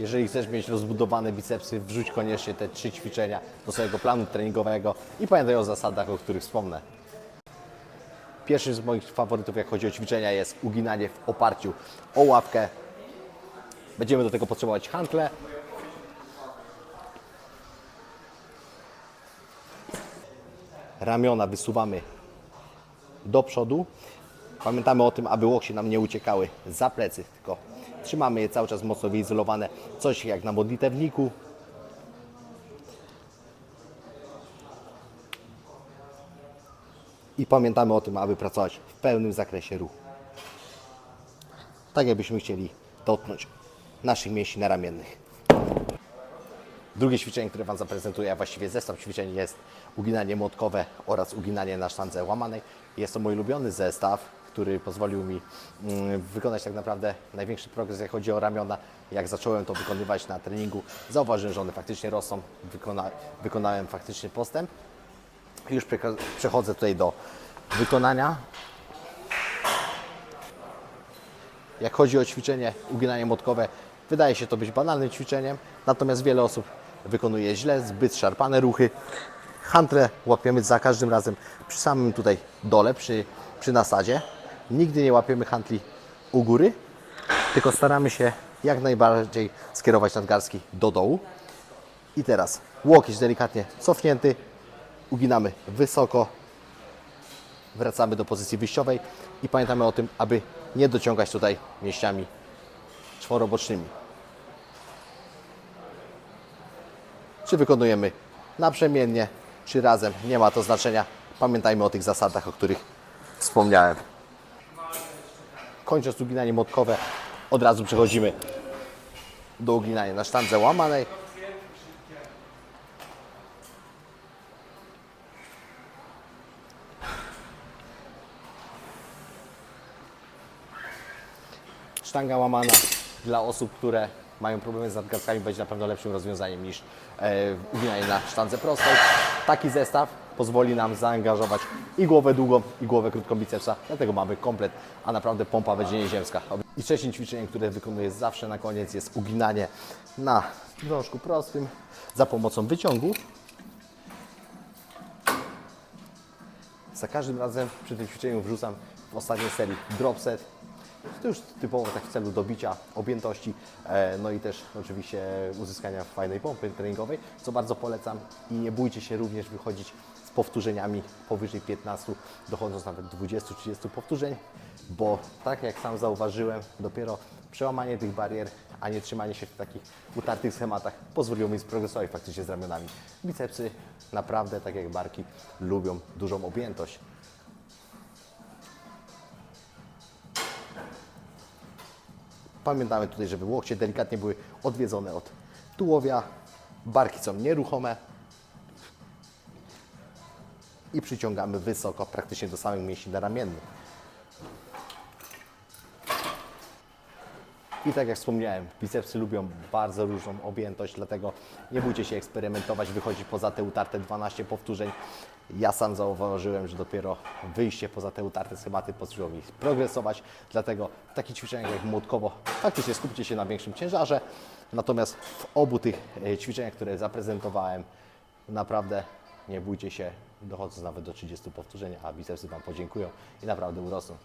Jeżeli chcesz mieć rozbudowane bicepsy, wrzuć koniecznie te trzy ćwiczenia do swojego planu treningowego i pamiętaj o zasadach, o których wspomnę. Pierwszym z moich faworytów, jak chodzi o ćwiczenia, jest uginanie w oparciu o ławkę. Będziemy do tego potrzebować hantle. Ramiona wysuwamy do przodu. Pamiętamy o tym, aby łokcie nam nie uciekały za plecy, tylko trzymamy je cały czas mocno wyizolowane, coś jak na modlitewniku. I pamiętamy o tym, aby pracować w pełnym zakresie ruchu. Tak jakbyśmy chcieli dotknąć naszych mięśni naramiennych. Drugie ćwiczenie, które Wam zaprezentuję, a właściwie zestaw ćwiczeń jest uginanie młotkowe oraz uginanie na sztandze łamanej. Jest to mój ulubiony zestaw, który pozwolił mi mm, wykonać tak naprawdę największy progres, jak chodzi o ramiona. Jak zacząłem to wykonywać na treningu, zauważyłem, że one faktycznie rosną, Wykona, wykonałem faktycznie postęp. Już przechodzę tutaj do wykonania. Jak chodzi o ćwiczenie uginanie młotkowe, wydaje się to być banalnym ćwiczeniem, natomiast wiele osób wykonuje źle, zbyt szarpane ruchy. Hantle łapiemy za każdym razem przy samym tutaj dole, przy, przy nasadzie. Nigdy nie łapiemy hantli u góry, tylko staramy się jak najbardziej skierować nadgarstki do dołu. I teraz łokieć delikatnie cofnięty, uginamy wysoko, wracamy do pozycji wyjściowej i pamiętamy o tym, aby nie dociągać tutaj mięśniami czworobocznymi. Czy wykonujemy naprzemiennie, czy razem, nie ma to znaczenia. Pamiętajmy o tych zasadach, o których wspomniałem. Kończąc uginanie młotkowe, od razu przechodzimy do uginania na sztandze łamanej. Sztanga łamana dla osób, które mają problemy z nadgarskami będzie na pewno lepszym rozwiązaniem niż e, uginanie na sztandze prostej. Taki zestaw pozwoli nam zaangażować i głowę długą, i głowę krótką bicepsa, dlatego mamy komplet, a naprawdę pompa będzie nieziemska. I trzecim ćwiczeniem, które wykonuję zawsze na koniec jest uginanie na drążku prostym za pomocą wyciągu. Za każdym razem przy tym ćwiczeniu wrzucam w ostatniej serii drop set. To już typowo tak w celu dobicia objętości, e, no i też oczywiście uzyskania fajnej pompy treningowej, co bardzo polecam i nie bójcie się również wychodzić z powtórzeniami powyżej 15, dochodząc nawet 20-30 powtórzeń, bo tak jak sam zauważyłem, dopiero przełamanie tych barier, a nie trzymanie się w takich utartych schematach pozwoliło mi sprogresować faktycznie z ramionami. Bicepsy naprawdę, tak jak barki, lubią dużą objętość. Pamiętamy tutaj, żeby łokcie delikatnie były odwiedzone od tułowia, barki są nieruchome i przyciągamy wysoko, praktycznie do samych mięśni ramiennych. I tak jak wspomniałem, bicepsy lubią bardzo różną objętość, dlatego nie bójcie się eksperymentować, wychodzić poza te utarte 12 powtórzeń. Ja sam zauważyłem, że dopiero wyjście poza te utarte schematy pozwoliło mi progresować, dlatego w takich ćwiczeniach jak młotkowo faktycznie skupcie się na większym ciężarze, natomiast w obu tych e, ćwiczeniach, które zaprezentowałem, naprawdę nie bójcie się, dochodząc nawet do 30 powtórzeń, a bicepsy Wam podziękują i naprawdę urosną.